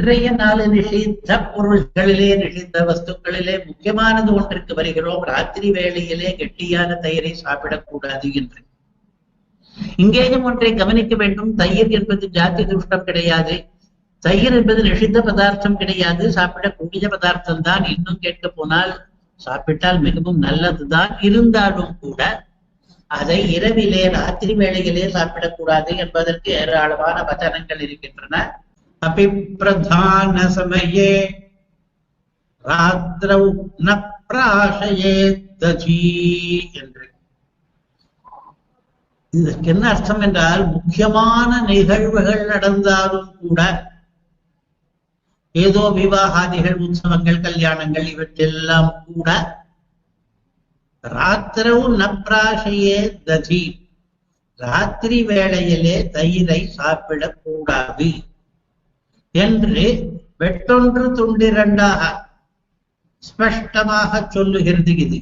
இன்றைய நாள் நிஷித்த பொருள்களிலே நிஷித்த வஸ்துக்களிலே முக்கியமானது ஒன்றுக்கு வருகிறோம். ராத்திரி வேளையிலே கெட்டியான தயிரை சாப்பிடக்கூடாது என்று. இங்கேயும் ஒன்றை கவனிக்க வேண்டும். தயிர் என்பது ஜாதி துஷ்டம் கிடையாது. தயிர் என்பது நிஷித்த பதார்த்தம் கிடையாது. சாப்பிடக்கூடிய பதார்த்தம் தான். இன்னும் கேட்க போனால் சாப்பிட்டால் மிகவும் நல்லதுதான் இருந்தாலும் கூட அதை இரவிலே ராத்திரி வேளையிலே சாப்பிடக்கூடாது என்பதற்கு ஏராளமான வச்சனங்கள் இருக்கின்றன. अपि प्रधानसमये ராத்திரௌ ந பிராசயேத்தீ என்று இதற்கு என்ன அர்த்தம் என்றால் முக்கியமான நிகழ்வுகள் நடந்தாலும் கூட ஏதோ விவாகாதிகள் உற்சவங்கள் கல்யாணங்கள் இவற்றெல்லாம் கூட ராத்திரவு நப்ராசையே ததி ராத்திரி வேளையிலே தயிரை சாப்பிடக்கூடாது என்று வெட்டொன்று துண்டிரண்டாக ஸ்பஷ்டமாக சொல்லுகிறது இது.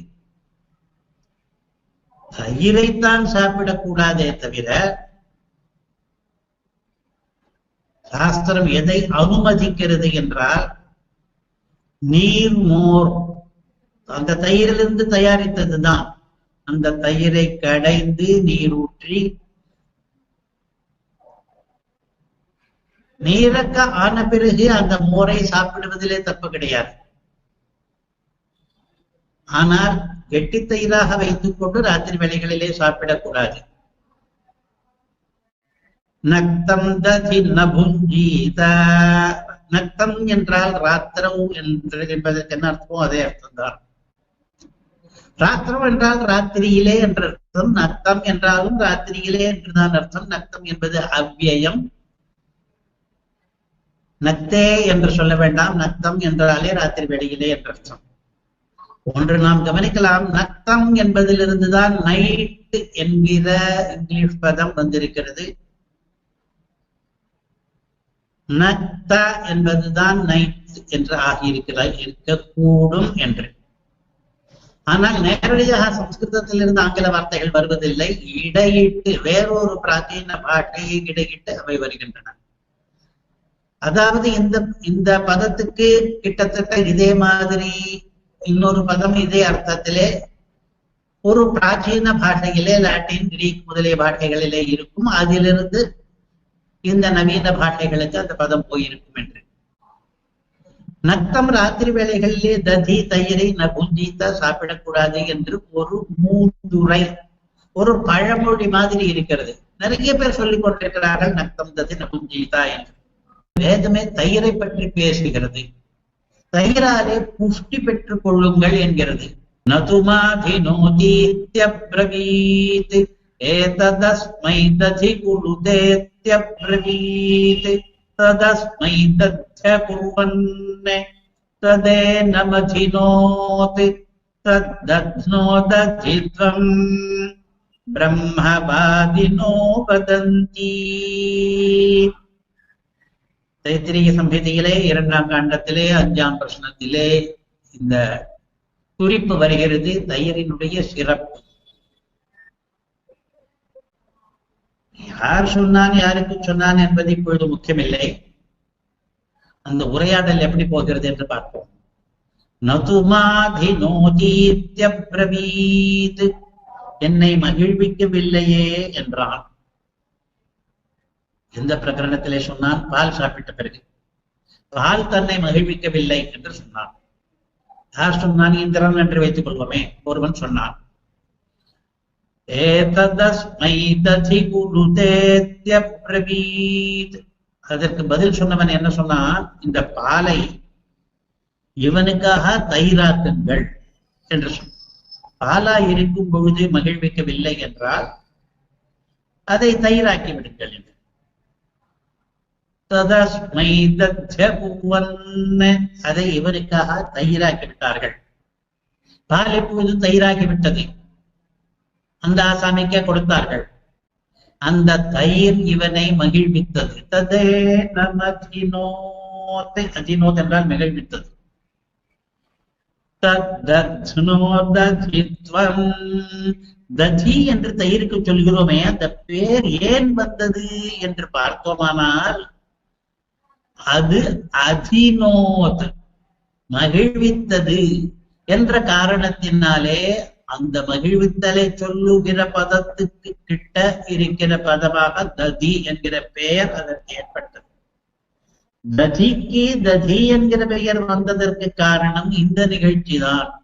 தயிரைத்தான் சாப்பிடக்கூடாதே தவிர சாஸ்திரம் எதை அனுமதிக்கிறது என்றால் நீர் மோர். அந்த தயிரிலிருந்து தயாரித்ததுதான். அந்த தயிரை கடைந்து நீர் ஊற்றி நீரக்க ஆன பிறகு அந்த மோரை சாப்பிடுவதிலே தப்பு கிடையாது. ஆனால் கெட்டி தயிராக வைத்துக் கொண்டு ராத்திரி வேளைகளிலே சாப்பிடக்கூடாது. நக்தம் ததி நபுஞ்சீத நக்தம் என்றால் ராத்திரம் என்று என்பதற்கு என்ன அர்த்தமோ அதே அர்த்தம்தான். ராத்திரம் என்றால் ராத்திரியிலே என்ற அர்த்தம் நக்தம் என்றாலும் ராத்திரியிலே என்றுதான் அர்த்தம். நக்தம் என்பது அவ்வியம். நத்தே என்று சொல்ல வேண்டாம் நத்தம் என்றாலே ராத்திரி வேளையிலே என்ற அர்த்தம். ஒன்று நாம் கவனிக்கலாம் நத்தம் என்பதிலிருந்துதான் நைட் என்கிற இங்கிலீஷ் பதம் வந்திருக்கிறது. நத்த என்பதுதான் நைட் என்று ஆகியிருக்கிற இருக்கக்கூடும் என்று. ஆனால் நேரடியாக சம்ஸ்கிருதத்திலிருந்து ஆங்கில வார்த்தைகள் வருவதில்லை. இடையிட்டு வேறொரு பிராச்சீன பாட்டையை இடையிட்டு அவை வருகின்றன. அதாவது இந்த இந்த பதத்துக்கு கிட்டத்தட்ட இதே மாதிரி இன்னொரு பதம் இதே அர்த்தத்திலே ஒரு பிராச்சீன பாஷையிலே லாட்டின் கிரீக் முதலிய பாஷைகளிலே இருக்கும். அதிலிருந்து இந்த நவீன பாஷைகளுக்கு அந்த பதம் போயிருக்கும் என்று. நத்தம் ராத்திரி வேளைகளிலே ததி தயிரை நபுஞ்சித்த சாப்பிடக்கூடாது என்று ஒரு மூதுரை ஒரு பழமொழி மாதிரி இருக்கிறது. நிறைய பேர் சொல்லிக் கொண்டிருக்கிறார்கள் நத்தம் ததி நபுஞ்சிதா என்று. வேதமே தயிரை பற்றி பேசுகிறது தயிராலே புஷ்டி பெற்றுக் கொள்ளுங்கள் என்கிறது நதுமாதினோதீத்யப்ரவீத் ஏததஸ்மை ததி குழுதேத்யப்ரவீத் ததஸ்மை தத்ய குர்வன் ததே நமதினோத் தத்தத்னோதஜித்வம் பிரம்மவாதினோ வதந்தி தைத்திரிய சம்ஹிதையிலே இரண்டாம் காண்டத்திலே அஞ்சாம் பிரश्னத்திலே இந்த குறிப்பு வருகிறது தயிரினுடைய சிறப்பு. யார் சொன்னான் யாருக்கு சொன்னான் என்பது இப்பொழுது முக்கியமில்லை. அந்த உரையாடல் எப்படி போகிறது என்று பார்ப்போம். நதுமாதினோதீத்யப்ரவீத் என்னை மகிழ்விக்கவில்லையே என்றான். எந்த பிரகரணத்திலே சொன்னான் பால் சாப்பிட்ட பிறகு. பால் தன்னை மகிழ்விக்கவில்லை என்று சொன்னான். யார் சொன்னான்? இந்திரன் என்று வைத்துக் கொள்வோமே ஒருவன் சொன்னான். ஏததஸ்மை ததி குருதேத்யப்ரவீத் அதற்கு பதில் சொன்னவன் என்ன சொன்னான்? இந்த பாலை இவனுக்காக தயிராக்குங்கள் என்று சொன்னான். பாலா இருக்கும் பொழுது மகிழ்விக்கவில்லை என்றால் அதை தயிராக்கி விடுங்கள் என்று. ததஸ்மை தத்யகுவன் அதை இவருக்காக தயிராக்கி விட்டார்கள் பால் இப்போது தயிராகி விட்டது அந்த ஆசாமிக்க கொடுத்தார்கள். அந்த தயிர் இவனை மகிழ்வித்தது. ததே நமதினோத். அதினோத் என்றால் மகிழ்வித்தது. தத்னோததித்வம் ததி என்று தயிருக்கு சொல்கிறோமே அந்த பேர் ஏன் வந்தது என்று பார்த்தோமானால் அது அதினோத் மகிழ்வித்தது என்ற காரணத்தினாலே அந்த மகிழ்வித்தலை சொல்லுகிற பதத்துக்கு கிட்ட இருக்கிற பதமாக ததி என்கிற பெயர் அதற்கு ஏற்பட்டது. ததிக்கு ததி என்கிற பெயர் வந்ததற்கு காரணம் இந்த நிகழ்ச்சி தான்